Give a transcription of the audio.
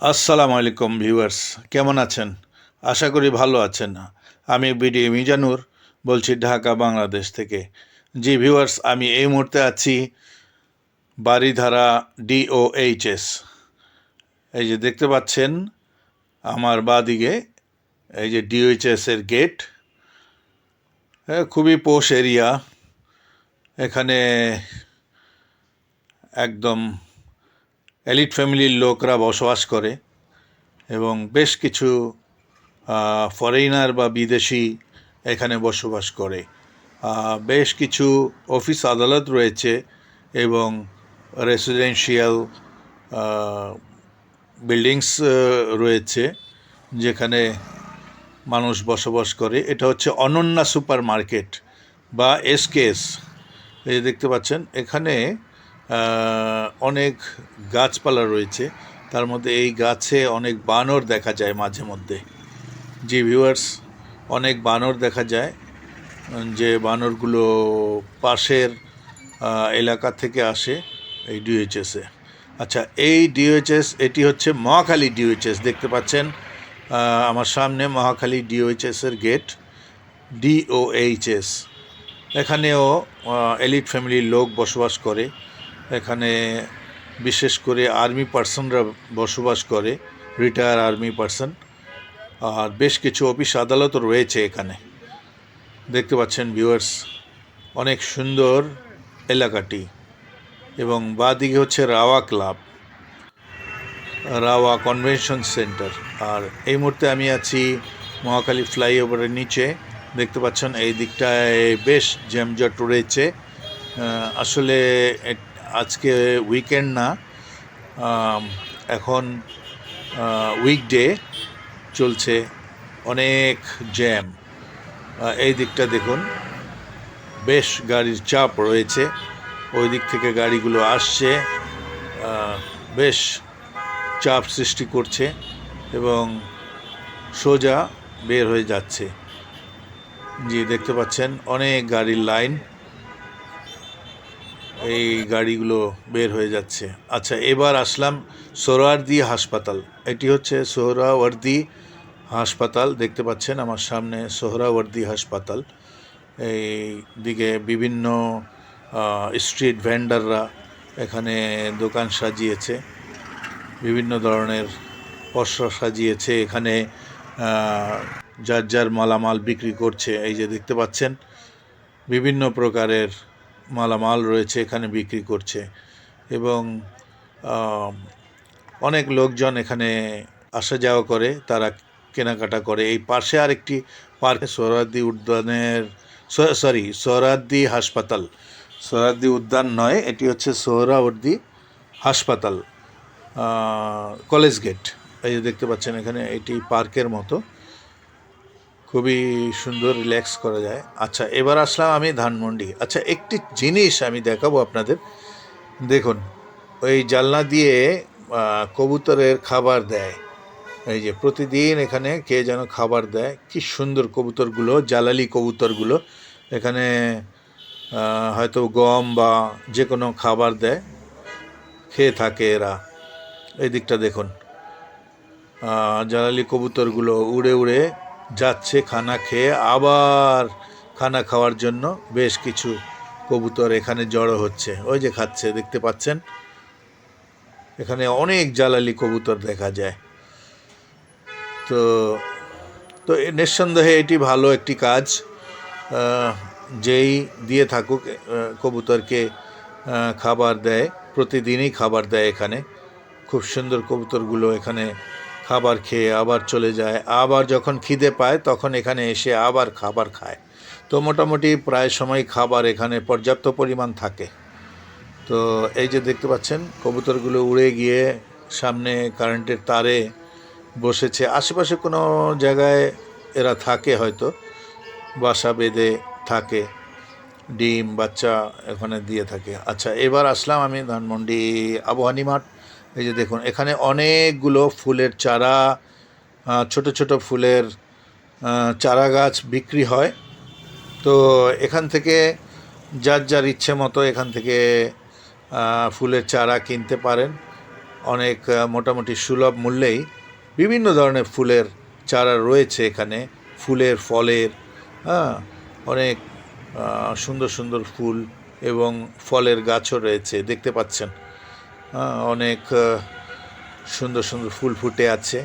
আসসালামু আলাইকুম ভিউয়ার্স কেমন আছেন? আশা করি ভালো আছেন। আমি বিডি মিজানুর বলছি ঢাকা বাংলাদেশ থেকে। জি ভিউয়ার্স আমি এই মুহূর্তে আছি বাড়িধারা ডিওএইচএস এই যে দেখতে পাচ্ছেন আমার বাদিকে এই যে ডিওএইচএস এর গেট। হ্যাঁ, খুবই পোশ এরিয়া। এখানে একদম এলিট ফ্যামিলির লোকরা বসবাস করে এবং বেশ কিছু ফরেনার বা বিদেশি এখানে বসবাস করে। বেশ কিছু অফিস আদালত রয়েছে এবং রেসিডেন্সিয়াল বিল্ডিংস রয়েছে যেখানে মানুষ বসবাস করে। এটা হচ্ছে অনন্যা সুপার মার্কেট বা এসকেএস এই দেখতে পাচ্ছেন, এখানে অনেক গাছপালা রয়েছে। তার মধ্যে এই গাছে অনেক বানর দেখা যায় মাঝে মধ্যে। জি ভিউয়ার্স অনেক বানর দেখা যায় যে বানরগুলো পাশের এলাকা থেকে আসে এই ডিওএইচএসে আচ্ছা এই ডিওএইচএস এটি হচ্ছে মহাখালী ডিওএইচএস দেখতে পাচ্ছেন আমার সামনে মহাখালী ডিওএইচএস এর গেট ডিওএইচএস এখানেও এলিট ফ্যামিলির লোক বসবাস করে। এখানে বিশেষ করে আর্মি পার্সনরা বসবাস করে, রিটায়ার আর্মি পার্সন। আর বেশ কিছু অফিস আদালতও রয়েছে এখানে। দেখতে পাচ্ছেন ভিউয়ার্স, অনেক সুন্দর এলাকাটি। এবং বাদিকে হচ্ছে Raowa club, Raowa convention centre. আর এই মুহূর্তে আমি আছি মহাকালী ফ্লাইওভারের নিচে। দেখতে পাচ্ছেন এই দিকটায় বেশ জ্যামজট রয়েছে। আসলে আজকে উইকেন্ড না এখন উইকডে চলছে অনেক জ্যাম এই দিকটা দেখুন, বেশ গাড়ির চাপ রয়েছে, ওই দিক থেকে গাড়িগুলো আসছে বেশ চাপ সৃষ্টি করছে এবং সোজা বের হয়ে যাচ্ছে। জি, দেখতে পাচ্ছেন, অনেক গাড়ির লাইন এই গাড়িগুলো বের হয়ে যাচ্ছে। আচ্ছা এবার আসলাম সোহরাওয়ার্দী হাসপাতাল। এটি হচ্ছে সোহরাওয়ার্দী হাসপাতাল, দেখতে পাচ্ছেন আমার সামনে সোহরাওয়ার্দী হাসপাতাল। এই দিকে বিভিন্ন স্ট্রিট ভেন্ডাররা এখানে দোকান সাজিয়েছে। বিভিন্ন ধরনের পসরা সাজিয়েছে। এখানে যার যার মালামাল বিক্রি করছে। এই যে দেখতে পাচ্ছেন, বিভিন্ন প্রকারের মালামাল রয়েছে, এখানে বিক্রি করছে। এবং অনেক লোকজন এখানে আসা যাওয়া করে, তারা কেনাকাটা করে। এই পাশে আরেকটি পার্ক সোহরাদ্দি উদ্যানের সরি সোহরাদ্দি হাসপাতাল। সোহরাদ্দি উদ্যান নয়, এটি হচ্ছে সোহরাওয়ার্দী হাসপাতাল কলেজ গেট। এই যে দেখতে পাচ্ছেন এখানে, এটি পার্কের মতো। খুবই সুন্দর রিল্যাক্স করা যায়। আচ্ছা এবার আসলাম আমি ধানমন্ডি। আচ্ছা একটি জিনিস আমি দেখাবো আপনাদের। দেখুন, ওই জানলা দিয়ে কবুতরের খাবার দেয়। এই যে, প্রতিদিন এখানে কে যেন খাবার দেয়। কি সুন্দর কবুতরগুলো, জালালি কবুতরগুলো। এখানে হয়তো গম বা যে কোনো খাবার দেয়। খেয়ে থাকে এরা। এই দিকটা দেখুন। জালালি কবুতরগুলো উড়ে উড়ে যাচ্ছে খানা খেয়ে, আবার খানা খাওয়ার জন্য বেশ কিছু কবুতর এখানে জড়ো হচ্ছে। ওই যে খাচ্ছে, দেখতে পাচ্ছেন? এখানে অনেক জালালি কবুতর দেখা যায়। তো তো নিঃসন্দেহে এটি ভালো একটি কাজ। যেই দিয়ে থাকুক কবুতরকে খাবার দেয়, প্রতিদিনই খাবার দেয় এখানে। খুব সুন্দর কবুতরগুলো এখানে খাবার খেয়ে আবার চলে যায়। আবার যখন খিদে পায়, তখন এখানে এসে আবার খাবার খায়। তো মোটামুটি প্রায় সময় খাবার এখানে পর্যাপ্ত পরিমাণ থাকে। তো এই যে দেখতে পাচ্ছেন, কবুতরগুলো উড়ে গিয়ে সামনে কারেন্টের তারে বসেছে। আশেপাশে কোনো জায়গায় এরা থাকে হয়তো। বাসা বেঁধে থাকে, ডিম, বাচ্চা এখানে দিয়ে থাকে। আচ্ছা এবার আসলাম আমি ধানমন্ডি আবহানি মাঠ এই যে দেখুন, এখানে অনেকগুলো ফুলের চারা ছোট ছোট ফুলের চারা গাছ বিক্রি হয়। তো এখান থেকে যার যার ইচ্ছে মতো এখান থেকে ফুলের চারা কিনতে পারেন। অনেক মোটামুটি সুলভ মূল্যেই বিভিন্ন ধরনের ফুলের চারা রয়েছে এখানে। ফুলের ফলের হ্যাঁ অনেক সুন্দর সুন্দর ফুল এবং ফলের গাছও রয়েছে, দেখতে পাচ্ছেন। অনেক আহ, সুন্দর সুন্দর ফুল ফুটে আছে।